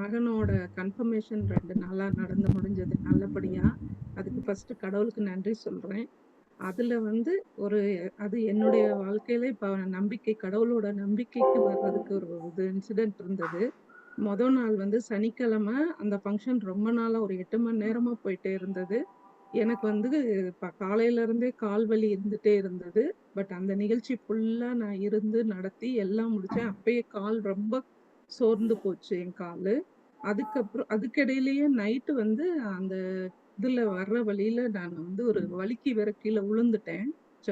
மகனோட கன்ஃபர்மேஷன் ரெண்டு நாளா நடந்து முடிஞ்சது நல்லபடியா. அதுக்கு ஃபஸ்ட்டு கடவுளுக்கு நன்றி சொல்றேன். அதுல வந்து ஒரு அது என்னுடைய வாழ்க்கையில இப்போ நம்பிக்கை கடவுளோட நம்பிக்கைக்கு வர்றதுக்கு ஒரு இது இன்சிடென்ட் இருந்தது. மொத நாள் வந்து சனிக்கிழமை அந்த ஃபங்க்ஷன் ரொம்ப நாளா ஒரு எட்டு மணி நேரமா போயிட்டே இருந்தது. எனக்கு வந்து ப காலையில இருந்தே கால் வலி இருந்துட்டே இருந்தது. பட் அந்த நிகழ்ச்சி ஃபுல்லா நான் இருந்து நடத்தி எல்லாம் முடிச்சேன். அப்பயே கால் ரொம்ப சோர்ந்து போச்சு என் காலு. அதுக்கப்புறம் அதுக்கிடையிலேயே நைட்டு வந்து அந்த இதுல வர்ற வழியில நான் வந்து ஒரு வலிக்கு வேற கீழே விழுந்துட்டேன். ச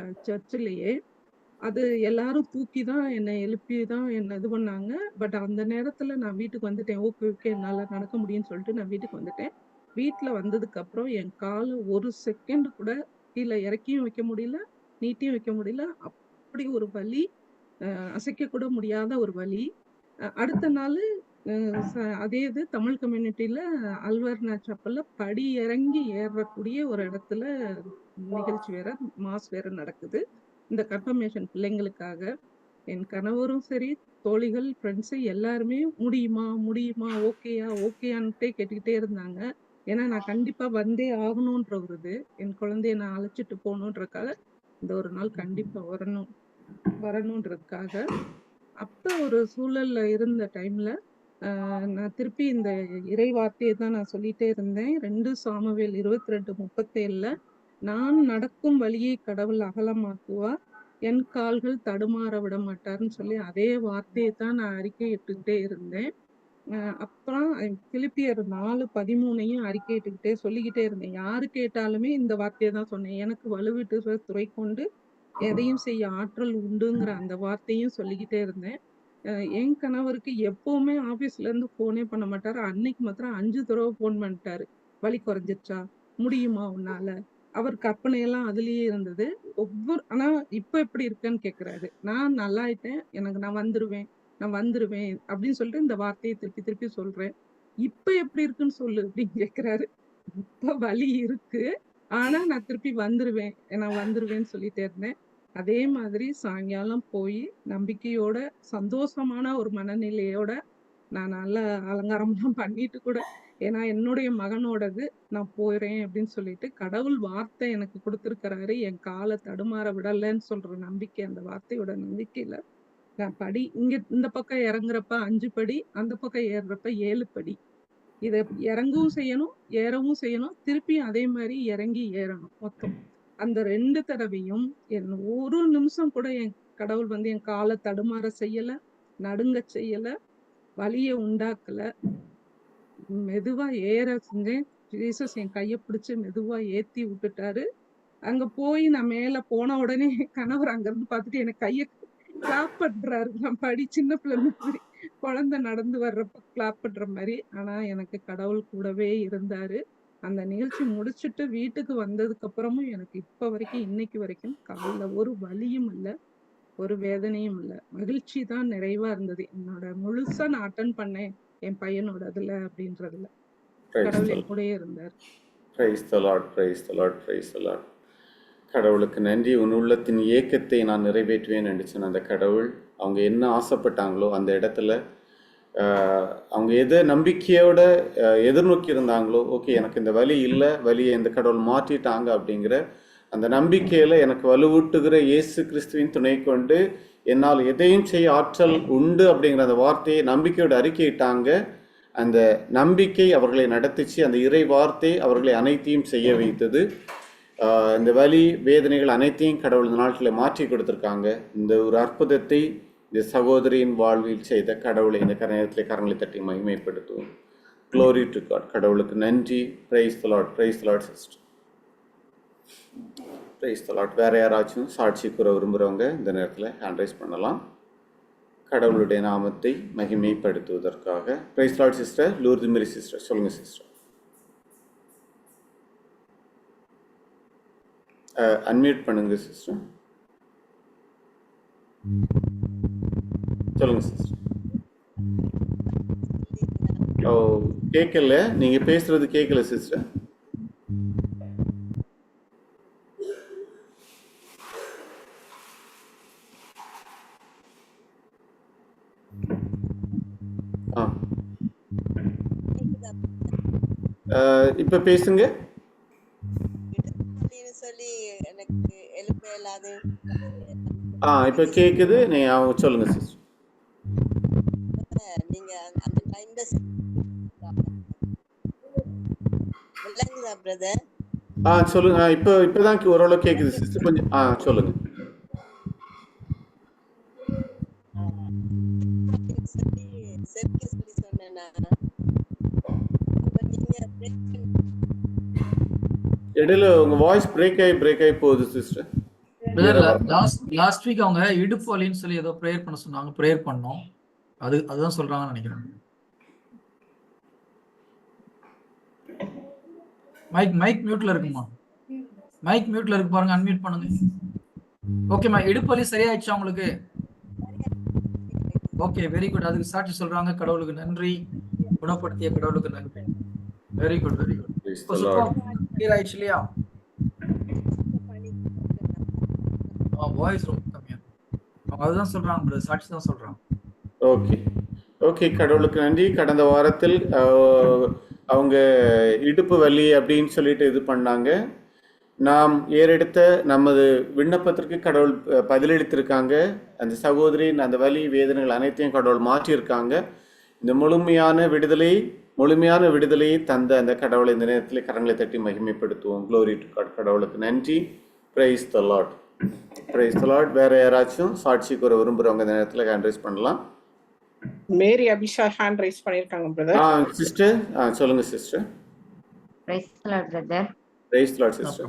அது எல்லாரும் தூக்கி தான் என்னை எழுப்பி தான் என்ன இது பண்ணாங்க. பட் அந்த நேரத்துல நான் வீட்டுக்கு வந்துட்டேன். ஓகே, ஓகே என்னால நடக்க முடியும்னு சொல்லிட்டு நான் வீட்டுக்கு வந்துட்டேன். வீட்ல வந்ததுக்கப்புறம் என் கால ஒரு செகண்ட் கூட கீழே இறக்கியும் வைக்க முடியல, நீட்டியும் வைக்க முடியல. அப்படி ஒரு வலி. அசைக்க கூட முடியாத ஒரு வலி. அடுத்த நாள் அதே இது தமிழ் கம்யூனிட்டியில அல்வர்னா சப்பல்ல படி இறங்கி ஏறக்கூடிய ஒரு இடத்துல நிகழ்ச்சி வேற, மாஸ் வேற நடக்குது. இந்த கன்ஃபர்மேஷன் பிள்ளைங்களுக்காக. என் கணவரும் சரி, தோழிகள், ஃப்ரெண்ட்ஸு எல்லாருமே முடியுமா? முடியுமா? ஓகேயா? ஓகேயான்ட்டே கேட்டுக்கிட்டே இருந்தாங்க. ஏன்னா நான் கண்டிப்பாக வந்தே ஆகணுன்ற ஒரு இது. என் குழந்தைய நான் அழைச்சிட்டு போகணுன்றக்காக இந்த ஒரு நாள் கண்டிப்பாக வரணும் வரணுன்றதுக்காக. அப்போ ஒரு சூழல்ல இருந்த டைம்ல, நான் திருப்பி இந்த இறை வார்த்தையை தான் நான் சொல்லிட்டே இருந்தேன். ரெண்டு சாமுவேல் 22:37ல நான் நடக்கும் வழியை கடவுள் அகலமாக்குவார். என் கால்கள் தடுமாற விட மாட்டார்னு சொல்லி அதே வார்த்தையை தான் நான் அறிக்கையிட்டுக்கிட்டே இருந்தேன். அ அப்புறம் பிலிப்பியர் 4:13யும் அறிக்கையிட்டுக்கிட்டே சொல்லிக்கிட்டே இருந்தேன். யாரு கேட்டாலுமே இந்த வார்த்தையை தான் சொன்னேன். எனக்கு வலுவிட்டு துறை கொண்டு எதையும் செய்ய ஆற்றல் உண்டுங்கிற அந்த வார்த்தையும் சொல்லிக்கிட்டே இருந்தேன். என் கணவருக்கு எப்பவுமே ஆஃபீஸ்லேருந்து ஃபோனே பண்ண மாட்டாரு. அன்னைக்கு மாத்திரம் 5 தடவ ஃபோன் பண்ணிட்டாரு. "வலி குறைஞ்சிருச்சா? முடியுமா உன்னால?" அவர் கற்பனையெல்லாம் அதிலேயே இருந்தது. ஒவ்வொரு ஆனா இப்ப எப்படி இருக்கன்னு கேட்கிறாரு. நான் நல்லாயிட்டேன். எனக்கு நான் வந்துருவேன், நான் வந்துருவேன் அப்படின்னு சொல்லிட்டு இந்த வார்த்தைய திருப்பி திருப்பி சொல்றேன். "இப்ப எப்படி இருக்குன்னு சொல்லு" அப்படின்னு கேட்கிறாரு. இப்ப வலி இருக்கு. ஆனா நான் திருப்பி வந்துருவேன். நான் வந்துருவேன்னு சொல்லிட்டே இருந்தேன். அதே மாதிரி சாயங்காலம் போய் நம்பிக்கையோட, சந்தோஷமான ஒரு மனநிலையோட, நான் நல்லா அலங்காரம்லாம் பண்ணிட்டு கூட ஏன்னா என்னுடைய மகனோடது. நான் போயிறேன் அப்படின்னு சொல்லிட்டு கடவுள் வார்த்தை எனக்கு கொடுத்துருக்கிறாரு என் காலை தடுமாற விடலன்னு சொல்ற நம்பிக்கை அந்த வார்த்தையோட நம்பிக்கையில, நான் படி இங்க இந்த பக்கம் இறங்குறப்ப அஞ்சு படி, அந்த பக்கம் ஏறுறப்ப ஏழு படி. இதை இறங்கவும் செய்யணும், ஏறவும் செய்யணும். திருப்பியும் அதே மாதிரி இறங்கி ஏறணும் மொத்தம். அந்த ரெண்டு தடவையும் என் ஒரு நிமிஷம் கூட என் கடவுள் வந்து என் காலை தடுமாற செய்யல, நடுங்க செய்யல, வலிய உண்டாக்கல. மெதுவா ஏற செஞ்சேன். ஜீசஸ் என் கைய பிடிச்சு மெதுவா ஏத்தி விட்டுட்டாரு. அங்க போய் நான் மேல போன உடனே என் கணவர் அங்கருந்து பார்த்துட்டு எனக்கு கைய கிளாப் பண்றாரு. நான் படி சின்ன பிள்ளை மாதிரி. குழந்தை நடந்து வர்றப்ப கிளாப் பண்ற மாதிரி ஆனா எனக்கு கடவுள் கூடவே இருந்தாரு. அந்த நிகழ்ச்சி முடிச்சுட்டு வீட்டுக்கு வந்ததுக்கு அப்புறமும் எனக்கு இப்ப வரைக்கும், இன்னைக்கு வரைக்கும் கால்ல ஒரு வலியும் இல்ல, ஒரு வேதனையும் இல்ல. மகிழ்ச்சி தான் நிறைவா இருந்தது. என்னோட முழுசா நான் அட்டெண்ட் பண்ணேன். என் பையனோட இதுல அப்படின்றதுல. கடவுள் கூடயே இருந்தார். Praise the lord praise the lord praise the lord கடவுளுக்கு நன்றி உன் உள்ளத்தின் ஏக்கத்தை நான் நிறைவேற்றுவேன் என்று சொன்ன அந்த கடவுள் அவங்க என்ன ஆசைப்பட்டாங்களோ அந்த இடத்துல அவங்க எதை நம்பிக்கையோட எதிர்நோக்கி இருந்தாங்களோ ஓகே எனக்கு இந்த வலி இல்லை வலியை இந்த கடவுள் மாற்றிட்டாங்க அப்படிங்கிற அந்த நம்பிக்கையில் எனக்கு வலுவூட்டுகிற இயேசு கிறிஸ்துவின் துணை கொண்டு என்னால் எதையும் செய்ய ஆற்றல் உண்டு அப்படிங்கிற அந்த வார்த்தையை நம்பிக்கையோட அறிக்கையிட்டாங்க. அந்த நம்பிக்கை அவர்களை நடத்திச்சு. அந்த இறை வார்த்தை அவர்களை அனைத்தையும் செய்ய வைத்தது. இந்த வலி வேதனைகள் அனைத்தையும் கடவுள் இந்த நாட்டில் மாற்றி கொடுத்துருக்காங்க. இந்த ஒரு அற்புதத்தை இந்த சகோதரியின் வாழ்வில் செய்த கடவுளை இந்த நேரத்தில் கரங்களை தட்டி மகிமைப்படுத்துவோம். க்ளோரி டு காட் கடவுளுக்கு நன்றி. Praise the Lord praise the Lord sister praise the Lord வேறு யாராச்சும் சாட்சி கூற விரும்புகிறவங்க இந்த நேரத்தில் ஹேண்ட் ரைஸ் பண்ணலாம். கடவுளுடைய நாமத்தை மகிமைப்படுத்துவதற்காக. Praise lord sister Lourdu Mary sister சொல்லுங்கள் சிஸ்டர் அன்மியூட் பண்ணுங்க சிஸ்டர் சொல்லுங்க சிஸ்டர் ஓ கேட்கல நீங்க பேசுறது கேட்கல சிஸ்டர் இப்ப பேசுங்க. ஆ இப்ப கேக்குது. நீ அவங்க சொல்லுங்க சிஸ்டர் நீங்க டைம்ல விளங்குதா பிரதர் ஆ சொல்லுங்க. இப்போ இப்பதான் ஓரளவு கேக்குது சிஸ்டர் கொஞ்சம் ஆ சொல்லுங்க. இடையில உங்க வாய்ஸ் பிரேக் ஆகி பிரேக் ஆகி போகுது sister brother last last week அவங்க இடுப்பு வலின்னு சொல்லி ஏதோ ப்ரேயர் பண்ண சொன்னாங்க. ப்ரேயர் பண்ணோம். அது அதுதான் சொல்றாங்கன்னு நினைக்கிறேன். மைக் மைக் மியூட்ல இருக்குமா? மைக் மியூட்ல இருக்கு பாருங்க அன்மியூட் பண்ணுங்க. ஓகேம்மா இடுப்பு வலி சரியாயிடுச்சா உங்களுக்கு? ஓகே வெரி குட் அதுக்கு சாட்சி சொல்றாங்க கடவுளுக்கு நன்றி. குணப்படுத்திய கடவுளுக்கு நன்றி. Very good very good clear ஆயிடுச்சு இல்லையா? வாய்ஸ் ரொம்ப கம்மியா. அவங்க அதுதான் சொல்றாங்க சாட்சி தான் சொல்றாங்க. ஓகே ஓகே கடவுளுக்கு நன்றி. கடந்த வாரத்தில் அவங்க இடுப்பு வலி அப்படின்னு சொல்லிட்டு இது பண்ணாங்க. நாம் ஏறெடுத்த நமது விண்ணப்பத்திற்கு கடவுள் பதிலளித்திருக்காங்க. அந்த சகோதரியின் அந்த வலி வேதனைகள் அனைத்தையும் கடவுள் மாற்றியிருக்காங்க. இந்த முழுமையான விடுதலை முழுமையான விடுதலையை தந்த அந்த கடவுளை இந்த நேரத்தில் கரங்களை தட்டி மகிமைப்படுத்துவோம். க்ளோரி டு காட் கடவுளுக்கு நன்றி. Praise the lord praise the lord வேற யாராச்சும் சாட்சி கூற விரும்புகிறவங்க இந்த நேரத்தில் ஹேண்ட்ரீஸ் பண்ணலாம். மேரி அபிஷா ஹேண்ட் ரைஸ் பண்ணிருக்காங்க பிரதர் ஆ சிஸ்டர் ஆ சொல்லுங்க sister praise brother praise lord sister.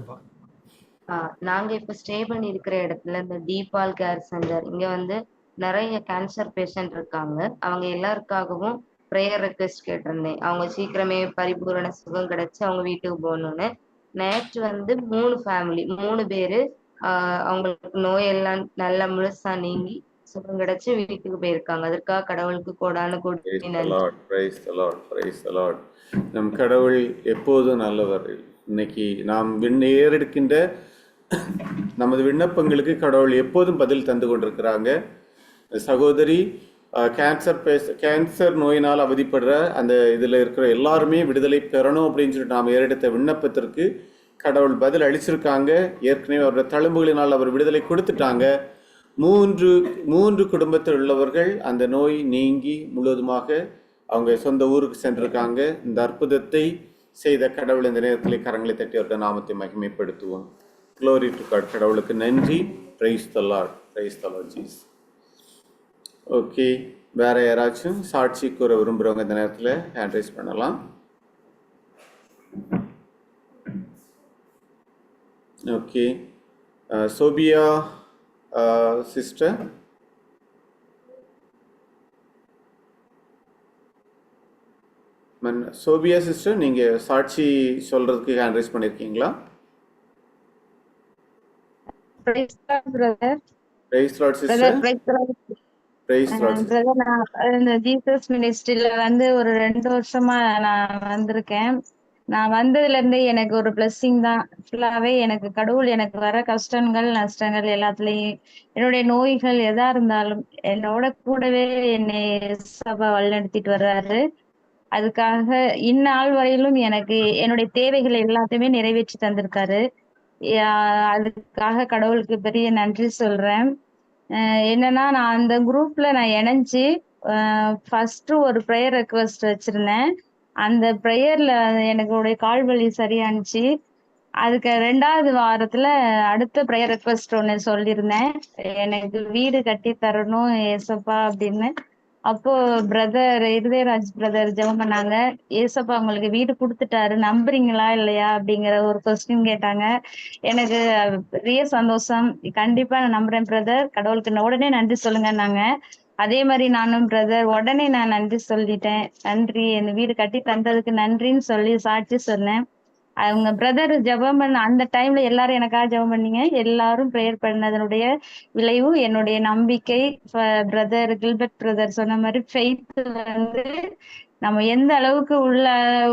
நாங்க இப்ப ஸ்டே பண்ணி இருக்கிற இடத்துல இந்த தீபால் கேர் சென்டர் இங்க வந்து நிறைய கேன்சர் பேஷண்ட் இருக்காங்க. அவங்க எல்லாருக்காகவும் ப்ரேயர் ரெக்வெஸ்ட் கேட்டிருந்தேன். அவங்க சீக்கிரமே பரிபூரண சுகம் கிடைச்சு அவங்க வீட்டுக்கு போகணும்னு. நேற்று வந்து மூணு ஃபேமிலி மூணு பேரு அவங்களுக்கு நோயெல்லாம் நல்லா முழுசா நீங்கி சுகம் கிடைச்சு வீட்டுக்கு போயிருக்காங்க. அதற்காக கடவுளுக்கு கோடானு கோடி நம் கடவுள் எப்போதும் நல்லவர். இன்னைக்கு நாம் ஏறெடுக்கின்ற நமது விண்ணப்பங்களுக்கு கடவுள் எப்போதும் பதில் தந்து கொண்டிருக்கிறாங்க. சகோதரி கேன்சர் பேச கேன்சர் நோயினால் அவதிப்படுற அந்த இதில் இருக்கிற எல்லாருமே விடுதலை பெறணும் அப்படின்னு சொல்லிட்டு நாம் ஏறெடுத்த விண்ணப்பத்திற்கு கடவுள் பதில் அளிச்சிருக்காங்க. ஏற்கனவே அவருடைய தழும்புகளினால் அவர் விடுதலை கொடுத்துட்டாங்க. மூன்று மூன்று குடும்பத்தில் உள்ளவர்கள் அந்த நோய் நீங்கி முழுவதுமாக அவங்க சொந்த ஊருக்கு சென்றிருக்காங்க. இந்த அற்புதத்தை செய்த கடவுள் இந்த நேரத்தில் கரங்களை தட்டி அவருடைய நாமத்தை மகிமைப்படுத்துவோம். க்ளோரி டு காட் கடவுளுக்கு நன்றி. Praise the Lord praise the Lord Jesus okay வேறு யாராச்சும் சாட்சி கூற விரும்புகிறவங்க இந்த நேரத்தில் ஹேண்ட் ரைஸ் பண்ணலாம். ஓகே சோபியா சிஸ்டர் மன் சோபியா சிஸ்டர் நீங்கள் சாட்சி சொல்கிறதுக்கு ஹேண்ட் ரைஸ் பண்ணியிருக்கீங்களா ஜீசஸ் மினிஸ்ட்ரியில வந்து ஒரு ரெண்டு வருஷமா நான் வந்திருக்கேன். நான் வந்ததுல இருந்தே எனக்கு ஒரு பிளஸ்ஸிங் தான். ஃபுல்லாவே எனக்கு கடவுள் எனக்கு வர கஷ்டங்கள் நஷ்டங்கள் எல்லாத்துலயும் என்னுடைய நோய்கள் எதா இருந்தாலும் என்னோட கூடவே என்னை சபா வழிநடத்திட்டு வர்றாரு. அதுக்காக இந்நாள் வரையிலும் எனக்கு என்னுடைய தேவைகள் எல்லாத்தையுமே நிறைவேற்றி தந்திருக்காரு. அதுக்காக கடவுளுக்கு பெரிய நன்றி சொல்றேன். என்னன்னா நான் அந்த குரூப்ல நான் இணைஞ்சு ஃபர்ஸ்ட் ஒரு ப்ரேயர் ரெக்வஸ்ட் வச்சிருந்தேன். அந்த ப்ரேயர்ல எனக்கு கால் வலி சரியானுச்சு. அதுக்கு ரெண்டாவது வாரத்துல அடுத்த ப்ரேயர் ரெக்வஸ்ட் ஒன்று சொல்லியிருந்தேன் எனக்கு வீடு கட்டி தரணும் ஏசப்பா அப்படின்னு. அப்போ பிரதர் இருதயராஜ் பிரதர் ஜெபம் பண்ணாங்க. ஏசப்பா உங்களுக்கு வீடு கொடுத்துட்டாரு நம்புறீங்களா இல்லையா அப்படிங்கிற ஒரு கொஸ்டின் கேட்டாங்க. எனக்கு பெரிய சந்தோஷம். கண்டிப்பா நான் நம்புறேன் பிரதர். கடவுளுக்கு உடனே நன்றி சொல்லுங்க நாங்க அதே மாதிரி நானும் பிரதர் உடனே நான் நன்றி சொல்லிட்டேன். நன்றி. என் வீடு கட்டி தந்ததுக்கு நன்றின்னு சொல்லி சாட்சி சொன்னேன். அவங்க பிரதர் ஜெபம் பண்ண அந்த டைம்ல எல்லாரும் எனக்காக ஜெபம் பண்ணீங்க. எல்லாரும் ப்ரேயர் பண்ணதனுடைய விளைவு என்னுடைய நம்பிக்கை பிரதர் கில்பர்ட் பிரதர் சொன்ன மாதிரி ஃபெய்த் வந்து நம்ம எந்த அளவுக்கு உள்ள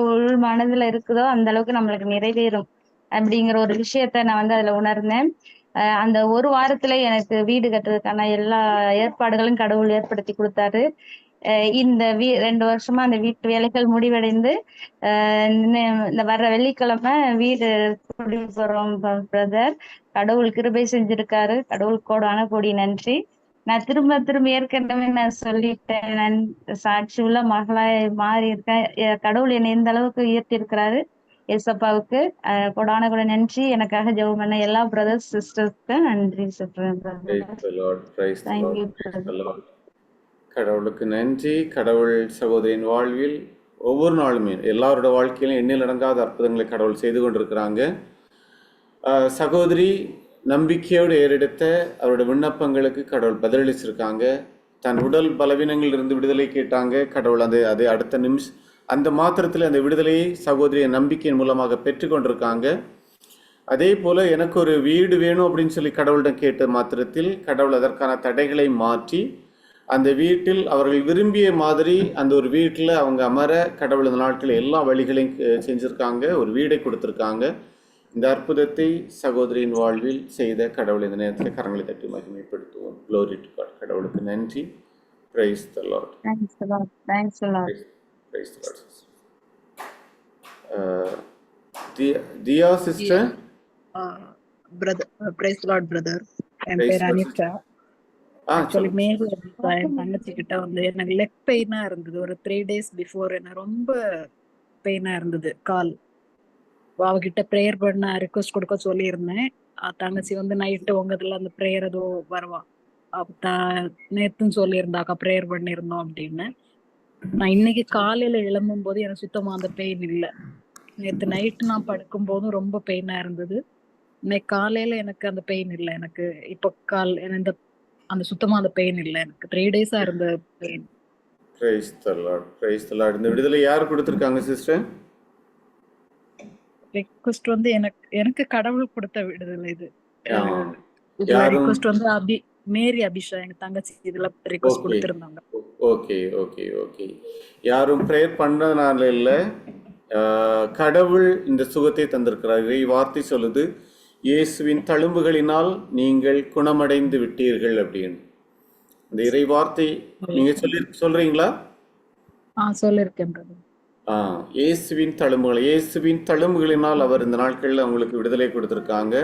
உள் மனதுல இருக்குதோ அந்த அளவுக்கு நம்மளுக்கு நிறைவேறும். அப்படிங்கிற ஒரு விஷயத்த நான் வந்து அதுல உணர்ந்தேன். அந்த ஒரு வாரத்துல எனக்கு வீடு கட்டுறதுக்கான எல்லா ஏற்பாடுகளும் கடவுள் ஏற்படுத்தி கொடுத்தாரு. இந்த வீ ரெண்டு வருஷமா அந்த வீட்டு வேலைகள் முடிவடைந்து இந்த வர்ற வெள்ளிக்கிழமை வீடு குடி போறோம் பிரதர். கடவுள் கிருபை செஞ்சிருக்காரு. கடவுள் கோடான கோடி நன்றி. நான் திரும்ப திரும்ப ஏற்கனவே நான் சொல்லிட்டேன். நான் சாட்சி உள்ள மகளாய் மாறி இருக்கேன் கடவுள் என்னை இந்த அளவுக்கு உயர்த்தி இருக்கிறாரு அஹ் கொடான கூட நன்றி. எனக்காக ஜெபம் பண்ண எல்லா பிரதர்ஸ் சிஸ்டர்ஸ்க்கு நன்றி. கடவுளுக்கு நன்றி. கடவுள் சகோதரியின் வாழ்வில் ஒவ்வொரு நாளுமே எல்லாரோட வாழ்க்கையிலும் எண்ணில் அடங்காத அற்புதங்களை கடவுள் செய்து கொண்டிருக்கிறாங்க. சகோதரி நம்பிக்கையோடு ஏறெடுத்த அவரோட விண்ணப்பங்களுக்கு கடவுள் பதிலளிச்சிருக்காங்க. தன் உடல் பலவீனங்களிலிருந்து விடுதலை கேட்டாங்க. கடவுள் அந்த அது அடுத்த நிமிஷம் அந்த மாத்திரத்தில் அந்த விடுதலையை சகோதரியை நம்பிக்கையின் மூலமாக பெற்றுக்கொண்டிருக்காங்க. அதே போல எனக்கு ஒரு வீடு வேணும் அப்படின்னு சொல்லி கடவுளிடம் கேட்ட மாத்திரத்தில் கடவுள் அதற்கான தடைகளை மாற்றி அந்த வீட்டில் அவர்கள் விரும்பிய மாதிரி அந்த ஒரு வீட்டில் அவங்க அமர கடவுள் இந்த நாட்களில் எல்லா வழிகளையும் செஞ்சிருக்காங்க ஒரு வீடை கொடுத்துருக்காங்க. இந்த அற்புதத்தை சகோதரியின் வாழ்வில் செய்த கடவுள் இந்த நேரத்தில் கரங்களை தட்டி மகிமைப்படுத்துவோம். To God. கடவுளுக்கு நன்றி. Praise the lord thanks lord praise Diya Diya sister brother praise lord brother என் பேர் அனிஷா ஆக்சுவலி சொல்லுங்க. மேல் என் தங்கச்சி கிட்ட வந்து எனக்கு லெக் பெயினா இருந்தது. ஒரு த்ரீ டேஸ் பிஃபோர் என்ன ரொம்ப பெயினா இருந்தது கால். அவகிட்ட ப்ரேயர் பண்ண ரிக்வஸ்ட் கொடுக்க சொல்லியிருந்தேன். தங்கச்சி வந்து நைட்டு உங்க இதுல அந்த ப்ரேயர் ஏதோ வருவா. அப்ப த- நேத்தும் சொல்லியிருந்தாக்கா ப்ரேயர் பண்ணியிருந்தோம் அப்படின்னு. நான் இன்னைக்கு காலையில எழும்பும் போது எனக்கு சுத்தமா அந்த பெயின் இல்லை. நேத்து நைட்டு நான் படுக்கும் போதும் ரொம்ப பெயினா இருந்தது. இன்னைக்கு காலையில எனக்கு அந்த பெயின் இல்லை. எனக்கு இப்போ கால் இந்த அந்த சுத்தமா அந்த பெயின் இல்லை. எனக்கு த்ரீ டேஸா இருந்த pain praise the lord praise the lord இந்த விடுதலை யார் கொடுத்துருக்காங்க சிஸ்டர் ரெக்வஸ்ட் வந்து எனக்கு எனக்கு கடவுள் கொடுத்த விடுதலை இது. ரிக்வஸ்ட் வந்து அபி மேரி அபிஷா எங்க தங்கச்சி இதுல ரிக்வஸ்ட் கொடுத்திருந்தாங்க. ஓகே ஓகே ஓகே யாரும் ப்ரேயர் பண்ணதுனால இல்லை. கடவுள் இந்த சுகத்தை தந்திருக்கிறார். இறை வார்த்தை சொல்லுது. இயேசுவின் தழும்புகளினால் நீங்கள் குணமடைந்து விட்டீர்கள் அப்படின்னு. இந்த இறை வார்த்தை நீங்க சொல்லி சொல்றீங்களா? ஆ இயேசுவின் தழும்புகள் இயேசுவின் தழும்புகளினால் அவர் இந்த நாட்களில் அவங்களுக்கு விடுதலை கொடுத்துருக்காங்க.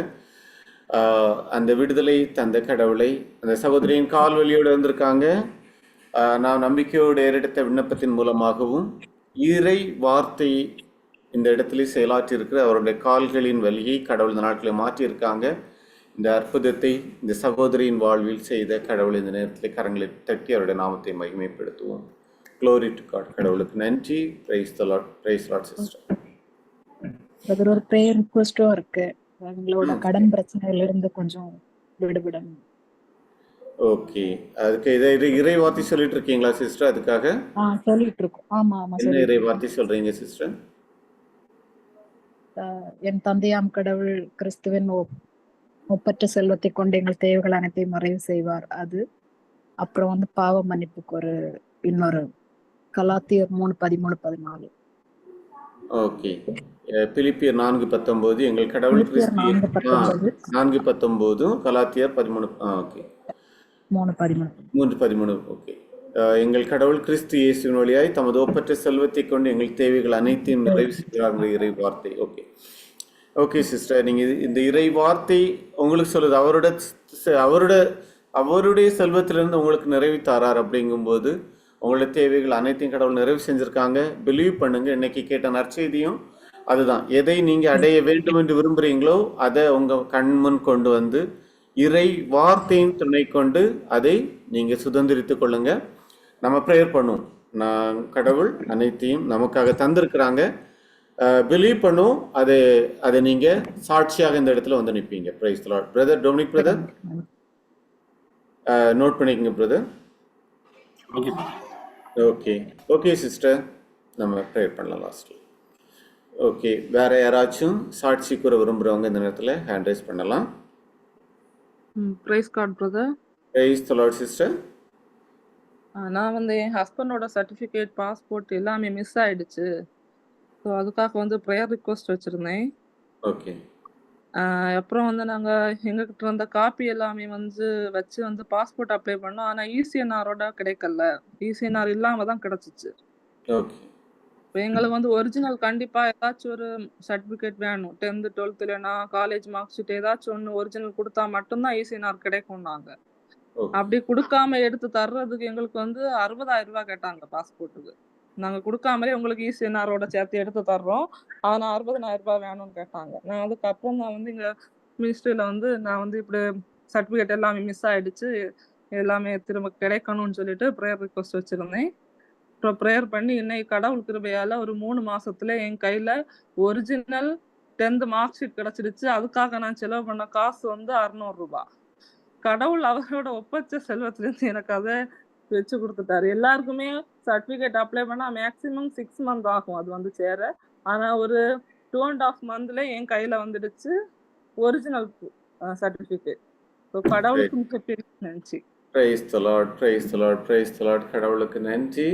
அந்த விடுதலை தந்த கடவுளை அந்த சகோதரியின் கால் வலியோடு வந்திருக்காங்க. நான் நம்பிக்கையோடு ஏறெடுத்த விண்ணப்பத்தின் மூலமாகவும் இறை வார்த்தை இந்த இடத்துல செயலாற்றி இருக்கிற அவருடைய கால்களின் வலியை கடவுள் இந்த நாட்களில் மாற்றியிருக்காங்க. இந்த அற்புதத்தை இந்த சகோதரியின் வாழ்வில் செய்த கடவுள் இந்த நேரத்தில் கரங்களை தட்டி அவருடைய நாமத்தை மகிமைப்படுத்துவோம். க்ளோரி டு காட் கடவுளுக்கு நன்றி. Praise the lord praise lord sister brother ஒரு ப்ரேயர் ரிக்வஸ்டும் இருக்கு. எங்களோட கடன் பிரச்சனையில இருந்து கொஞ்சம் விடுபடணும். ஓகே. அதுக்கு இதை இறை- இறை வார்த்தை சொல்லிட்டு இருக்கீங்களா சிஸ்டர்? அதுக்காக? ஆ சொல்லிட்டு இருக்கோம் ஆமா ஆமா என்ன இறை வார்த்தை சொல்றீங்க சிஸ்டர்? என் தந்தையாம் கடவுள் கிறிஸ்துவின் ஒப்- ஒப்பற்ற செல்வத்தை கொண்டு எங்கள் தேவைகள் அனைத்தையும் நிறைவு செய்வார். அது அப்புறம் வந்து பாவ மன்னிப்புக்கு ஒரு இன்னொரு கலாத்தியர் மூணு பதிமூணு பதினாலு. ஓகே. பிலிப்பியர் நான்கு பத்தொன்பது எங்கள் கடவுள் கிறிஸ்து நான்கு பத்தொன்பதும் கலாத்தியர் பதிமூணு ஓகே. மூணு பதிமூணு மூன்று பதிமூணு ஓகே எங்கள் கடவுள் கிறிஸ்து இயேசுவின் வழியாய் தமது ஒப்பற்ற செல்வத்தை கொண்டு எங்கள் தேவைகள் அனைத்தையும் நிறைவு செய்கிறார் இறை வார்த்தை ஓகே ஓகே சிஸ்டர் நீங்க இந்த இறை வார்த்தை உங்களுக்கு சொல்லுது அவரோட அவரோட அவருடைய செல்வத்திலிருந்து உங்களுக்கு நிறைவு தாரார் அப்படிங்கும்போது உங்களோட தேவைகள் அனைத்தையும் கடவுள் நிறைவு செஞ்சிருக்காங்க. பிலீவ் பண்ணுங்க இன்னைக்கு கேட்ட நற்செய்தியும் அதுதான். எதை நீங்க அடைய வேண்டும் என்று விரும்புறீங்களோ அதை உங்க கண் முன் கொண்டு வந்து இறை வார்த்தையின் துணை கொண்டு அதை நீங்க சுதந்திரித்துக் கொள்ளுங்க. நம்ம ப்ரேயர் பண்ணுவோம். நான் கடவுள் அனைத்தையும் நமக்காக தந்திருக்கிறாங்க. பிலீவ் பண்ணும். அதை அதை நீங்க சாட்சியாக இந்த இடத்துல வந்து நிற்பீங்க. Praise lord brother Dominic brother note பண்ணிக்கங்க பிரதர் ஓகே ஓகே சிஸ்டர் நம்ம ப்ரேயர் பண்ணலாம் லாஸ்ட்ல ஓகே வேற யாராச்சும் சாட்சி கூற விரும்புறவங்க இந்த நேரத்தில் ஹேண்ட் ரைஸ் பண்ணலாம். Praise God brother praise lord sister நான் வந்து என் ஹஸ்பண்டோட சர்டிஃபிகேட் பாஸ்போர்ட் எல்லாமே மிஸ் ஆயிடுச்சு. ஸோ அதுக்காக வந்து ப்ரேயர் ரிக்வஸ்ட் வச்சுருந்தேன். ஓகே அப்புறம் வந்து நாங்க எங்ககிட்ட இருந்த காப்பி எல்லாமே வந்து வச்சு வந்து பாஸ்போர்ட் அப்ளை பண்ணோம். ஆனா E இசிஎன்ஆரோட கிடைக்கல. E இசிஎன்ஆர் இல்லாம தான் கிடைச்சிச்சு. ஓகே எங்களுக்கு வந்து ஒரிஜினல் கண்டிப்பா ஏதாச்சும் ஒரு சர்டிபிகேட் வேணும். டென்த்து டுவெல்த்துலனா காலேஜ் மார்க் ஷீட் ஏதாச்சும் ஒன்று ஒரிஜினல் கொடுத்தா மட்டும்தான் இசிஎன்ஆர் கிடைக்கும் நாங்க. அப்படி கொடுக்காம எடுத்து தர்றதுக்கு எங்களுக்கு வந்து அறுபதாயிரம் ரூபாய் கேட்டாங்க பாஸ்போர்ட்டுக்கு நாங்க கொடுக்காமலே உங்களுக்கு இசிஎன்ஆரோட சேர்த்து எடுத்து தர்றோம். ஆனா அறுபதனாயிரம் ரூபாய் வேணும்னு கேட்டாங்க. நான் அதுக்கப்புறம் நான் வந்து இங்க மினிஸ்ட்ரியில வந்து நான் வந்து இப்படி சர்டிபிகேட் எல்லாமே மிஸ் ஆயிடுச்சு. எல்லாமே திரும்ப கிடைக்கணும்னு சொல்லிட்டு ப்ரேயர் ரிக்வஸ்ட் வச்சிருந்தேன். அப்புறம் ப்ரேயர் பண்ணி இன்னைக்கு கடவுள் கிருபையால ஒரு மூணு மாசத்துல என் கையில ஒரிஜினல் டென்த் மார்க் ஷீட் கிடைச்சிடுச்சு. அதுக்காக நான் செலவு பண்ண காசு வந்து அறுநூறு ரூபாய் கடவுள் அவரோட ஒப்பச்ச செல்வத்துல இருந்து எனக்கு அதை வச்சு கொடுத்துட்டாரு. எல்லாருக்குமே சர்டிபிகேட் அப்ளை பண்ணா மேக்ஸிமம் சிக்ஸ் மந்த் ஆகும் அது வந்து சேர. ஆனா ஒரு டூ அண்ட் ஆஃப் மந்த்ல என் கையில வந்துடுச்சு ஒரிஜினல் சர்டிபிகேட் ஸோ கடவுளுக்கு மிகப்பெரிய நன்றி. Praise the Lord praise the Lord praise the Lord கடவுளுக்கு நன்றி.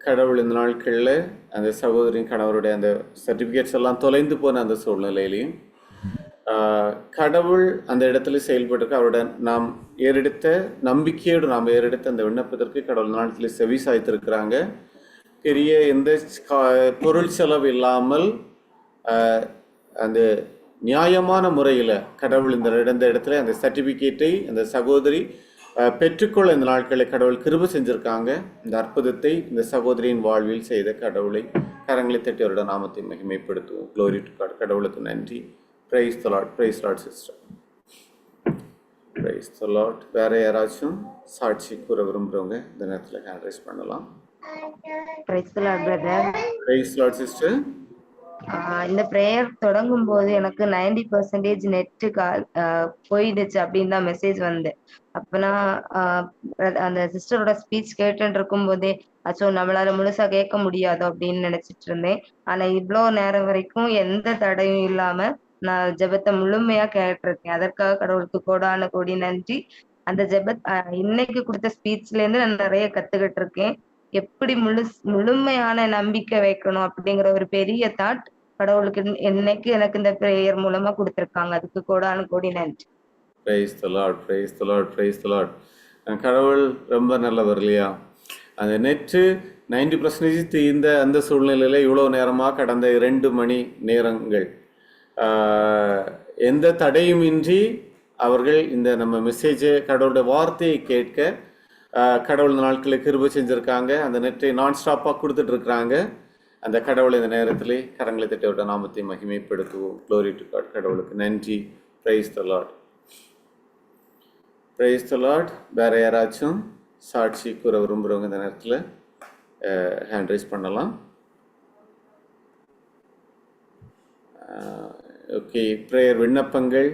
கடவுள் இந்த நாட்களில் அந்த சகோதரின் கணவருடைய அந்த சர்டிஃபிகேட்ஸ் எல்லாம் தொலைந்து போன அந்த சூழ்நிலையிலையும் கடவுள் அந்த இடத்துல செயல்பட்டு அவருடன் நாம் ஏறெடுத்த நம்பிக்கையோடு நாம் ஏறெடுத்த அந்த விண்ணப்பத்திற்கு கடவுள் நாட்டில் செவி சாய்த்திருக்கிறாங்க. பெரிய எந்த கா- பொருள் செலவு இல்லாமல் அந்த நியாயமான முறையில் கடவுள் இந்த இடத்துல அந்த சர்டிஃபிகேட்டை அந்த சகோதரி பெற்றுக்கொள்ள இந்த நாட்களை கடவுள் கிருப செஞ்சிருக்காங்க. இந்த அற்புதத்தை இந்த சகோதரியின் வாழ்வில் செய்த கடவுளை கரங்களை தட்டி அவரோட நாமத்தை மகிமைப்படுத்துவோம். க்ளோரி டு காட் கடவுளுக்கு நன்றி. Praise the Lord praise Lord sister praise the Lord வேற யாராச்சும் சாட்சி கூற விரும்புகிறவங்க இந்த நேரத்தில் ஹேண்ட் ரைஸ் பண்ணலாம். Praise brother praise lord sister இந்த ப்ரேயர் தொடங்கும் போது எனக்கு நைன்டி பர்சன்டேஜ் நெட்டு கால் ஆஹ் போயிடுச்சு அப்படின்னு தான் மெசேஜ் வந்து அப்ப நான் அந்த சிஸ்டரோட ஸ்பீச் கேட்டுட்டு இருக்கும் போதே அச்சோ நம்மளால முழுசா கேட்க முடியாது அப்படின்னு நினைச்சிட்டு இருந்தேன். ஆனா இவ்வளோ நேரம் வரைக்கும் எந்த தடையும் இல்லாம நான் ஜெபத்தை முழுமையா கேட்டிருக்கேன். அதற்காக கடவுளுக்கு கோடான கோடி நன்றி. அந்த ஜெபத் ஆஹ் இன்னைக்கு கொடுத்த ஸ்பீச்ல இருந்து நான் நிறைய கத்துக்கிட்டு இருக்கேன். எப்படி முழு முழுமையான நம்பிக்கை வைக்கணும் அப்படிங்கிற ஒரு பெரிய தாட் கடவுளுக்கு என்னைக்கு எனக்கு இந்த ப்ரேயர் மூலமா கொடுத்துருக்காங்க. அதுக்கு கூட கோடி நன்றி. Praise the Lord praise the Lord praise the Lord கடவுள் ரொம்ப நல்லவர் இல்லையா? அந்த நேற்று நைன்டி பர்சன்டேஜ் தீர்ந்த அந்த சூழ்நிலையில் இவ்வளோ நேரமாக கடந்த இரண்டு மணி நேரங்கள். எந்த தடையும் இன்றி அவர்கள் இந்த நம்ம மெசேஜை கடவுளுடைய வார்த்தையை கேட்க கடவுள் இந்த நாட்களில் கிருப செஞ்சுருக்காங்க. அந்த நெற்றை நான் ஸ்டாப்பாக கொடுத்துட்டு இருக்கிறாங்க அந்த கடவுளை இந்த நேரத்தில் கரங்களை தட்டியோட நாமத்தை மகிமைப்படுத்துவோம். க்ளோரி டு காட் கடவுளுக்கு நன்றி. Praise the lord praise the lord வேற யாராச்சும் சாட்சி கூற விரும்புகிறவங்க இந்த நேரத்தில் ஹேண்ட் ரைஸ் பண்ணலாம். ஓகே ப்ரேயர் விண்ணப்பங்கள்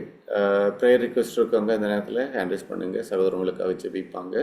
ப்ரேயர் ரிக்வெஸ்ட் இருக்கவங்க இந்த நேரத்தில் ஹேண்ட் ரைஸ் பண்ணுங்கள் சகோதரங்களுக்காக ஜெபிப்பாங்க.